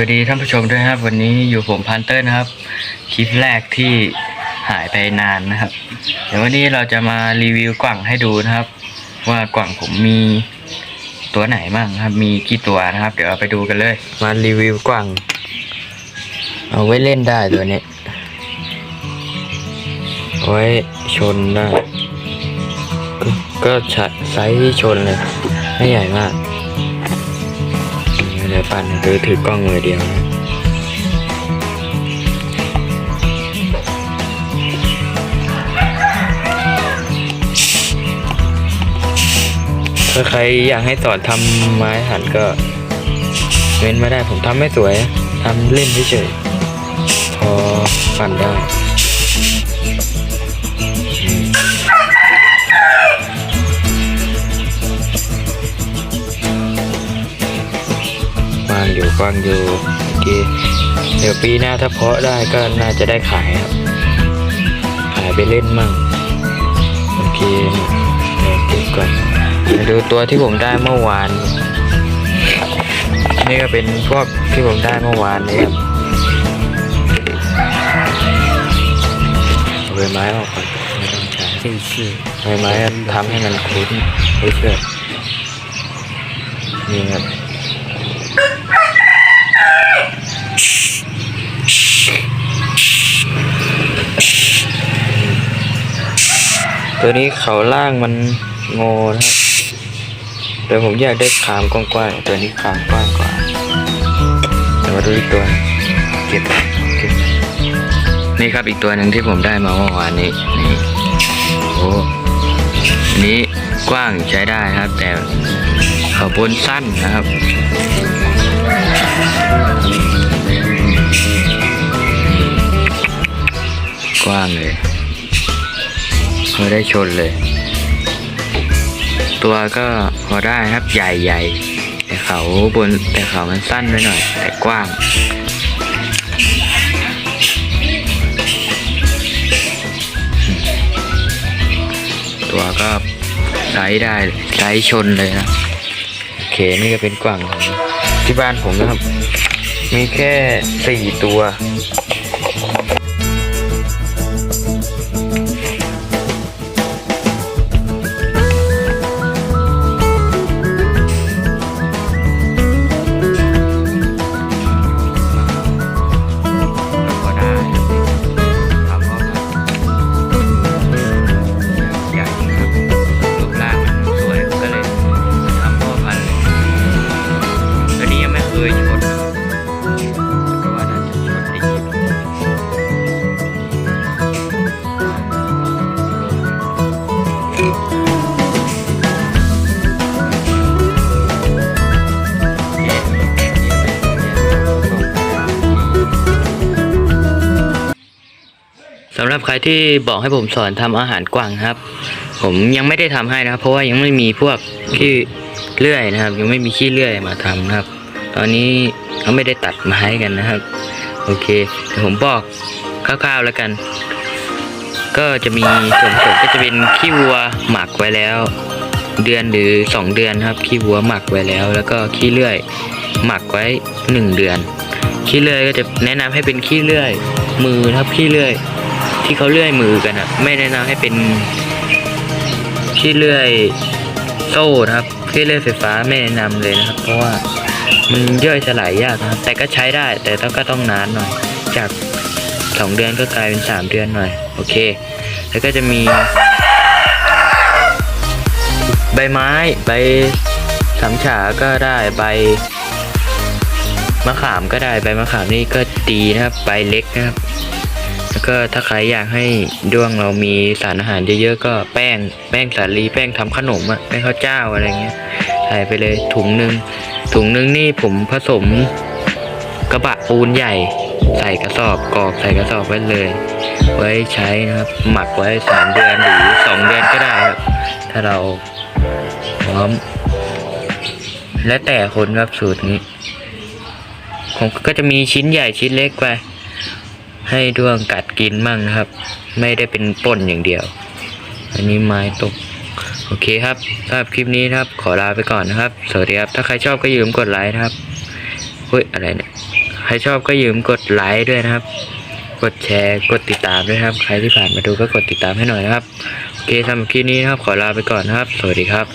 วัสดีท่านผู้ชมด้วยครับ วันนี้อยู่ผมพันเตอร์นะครับ คลิปแรกที่หายไปนานนะครับ เดี๋ยววันนี้เราจะมารีวิวกล่องให้ดูนะครับ ว่ากล่องผมมีตัวไหนบ้างครับ มีกี่ตัวนะครับ เดี๋ยวเราไปดูกันเลย มารีวิวกล่องเอาไว้เล่นได้ตัวนี้เอาไว้ชนได้ก็ก็ใช้ไซส์ชนเลย ไม่ใหญ่มาก เดี๋ยวปั่นหรือถือกล้องมือเดียวนะถ้าใครอยากให้สอนทำไม้หันก็เม้นมาได้ผมทำไม่สวยทำเล่นเฉยๆพอปั่นได้ อยู่กว้างอยู่โอเคเดี๋ยวปีหน้าถ้าเพาะได้ก็น่าจะได้ขายครับ ขายไปเล่นมั่งโอเคเดี๋ยวเก็บก่อนมาดูตัวที่ผมได้เมื่อวาน นี่ก็เป็นพวกที่ผมได้เมื่อวานนี้ครับใบไม้ออกก่อนไม่ต้องใช้这是ใบไม้ทำให้มันคุ้นเฉยๆนี่ครับ ตัวนี้เขาล่างมันงอนะครับแต่ผมอยากได้ขามกว้างๆตัวนี้ขามกว้างกว่าแต่มาดูอีกตัวเก็บเก็บนี่ครับอีกตัวหนึ่งที่ผมได้มาเมื่อวานนี้นี่โอ้นี้กว้างใช้ได้ครับ แต่เขาบนสั้นนะครับกว้างเลย พอได้ชนเลย ตัวก็พอได้ครับใหญ่ๆแต่เขาบนแต่เขามันสั้นไปหน่อย แต่กว้างตัวก็ไซส์ได้ไซส์ชนเลยนะเคนี่ก็เป็นกว่างของที่บ้านผมนะครับ มีแค่สี่ตัวำหรับใครที่บอกให้ผมสอนทำอาหารกวางครับ ผมยังไม่ได้ทำให้นะครับ เพราะว่ายังไม่มีพวกขี้เลื่อยนะครับ ยังไม่มีขี้เลื่อยมาทำนะครับ ตอนนี้เขาไม่ได้ตัดไม้กันนะครับ โอเคเดี๋ยวผมบอกคร่าวๆแล้วกัน ก็จะมีส่วนผสมก็จะเป็นขี้วัวหมักไว้แล้ว เดือนหรือสองเดือนครับขี้วัวหมักไว้แล้ว แล้วก็ขี้เลื่อยหมักไว้หนึ่งเดือนขี้เลื่อยก็จะแนะนำให้เป็นขี้เลื่อย มือครับขี้เลื่อย ที่เขาเลื่อยมือกันอะ ไม่แนะนำให้เป็นขี้เลื่อยโซ่นะครับขี้เลื่อยไฟฟ้าไม่แนะนำเลยนะครับ เพราะว่ามันย่อยสลายยากนะครับ แต่ก็ใช้ได้แต่ต้องก็ต้องนานหน่อย จากสองเดือนก็กลายเป็นสามเดือนหน่อย โอเค แล้วก็จะมี ใบไม้ใบสำฉาก็ได้ใบมะขามก็ได้ใบมะขามนี่ก็ดีนะครับใบเล็กนะครับ แล้วก็ถ้าใครอยากให้ด้วงเรามีสารอาหารเยอะๆก็แป้ง แป้งสาลีแป้งทำขนมอะแป้งข้าวเจ้าอะไรเงี้ยใส่ไปเลยถุงหนึ่งถุงหนึ่งนี่ผมผสมกระบะปูนใหญ่ ใส่กระสอบกรอกใส่กระสอบไว้เลย ไว้ใช้นะครับ หมักไว้สามเดือนหรือสองเดือนก็ได้ครับถ้าเราพร้อม และแต่คนครับสูตรนี้ผมก็จะมีชิ้นใหญ่ชิ้นเล็กไป ให้ด้วงกัดกินมั่งนะครับ ไม่ได้เป็นป่นอย่างเดียว อันนี้ไม้ตกโอเคครับสำหรับคลิปนี้นะครับ ขอลาไปก่อนนะครับ สวัสดีครับ ถ้าใครชอบก็อย่าลืมกดไลค์นะครับเฮ้ยอะไรเนี่ย ใครชอบก็อย่าลืมกดไลค์ด้วยนะครับ กดแชร์ กดติดตามด้วยครับ ใครที่ผ่านมาดูก็กดติดตามให้หน่อยนะครับ โอเคสำหรับคลิปนี้นะครับ ขอลาไปก่อนนะครับ สวัสดีครับ